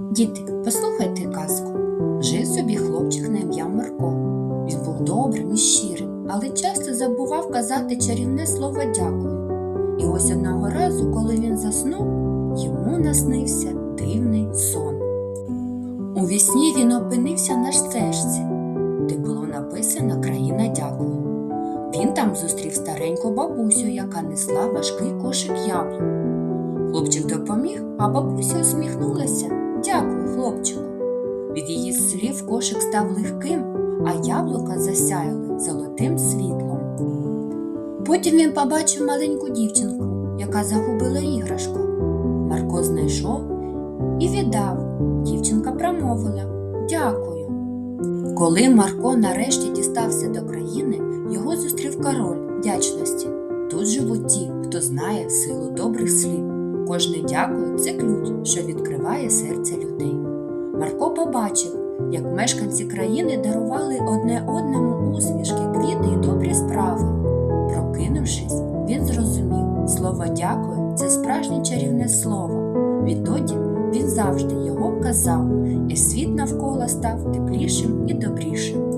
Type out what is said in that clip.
Діти, послухайте казку. Жив собі хлопчик на ім'я Марко. Він був добрим і щирим, але часто забував казати чарівне слово дякую. І ось одного разу, коли він заснув, йому наснився дивний сон. У вісні він опинився на стежці, де було написано Країна дякую. Він там зустрів стареньку бабусю, яка несла важкий кошик яблук. Хлопчик допоміг, а бабуся усміхнулася. Її слів кошик став легким, а яблука засяяли золотим світлом. Потім він побачив маленьку дівчинку, яка загубила іграшку. Марко знайшов і віддав. Дівчинка промовила Дякую. Коли Марко нарешті дістався до країни, його зустрів король вдячності. Тут живуть ті, хто знає силу добрих слів. Кожне дякую це ключ, що відкриває серце людей. Марко побачив, як мешканці країни дарували одне одному усмішки, квіти і добрі справи. Прокинувшись, він зрозумів, слово дякую це справжнє чарівне слово. Відтоді він завжди його казав, і світ навколо став теплішим і добрішим.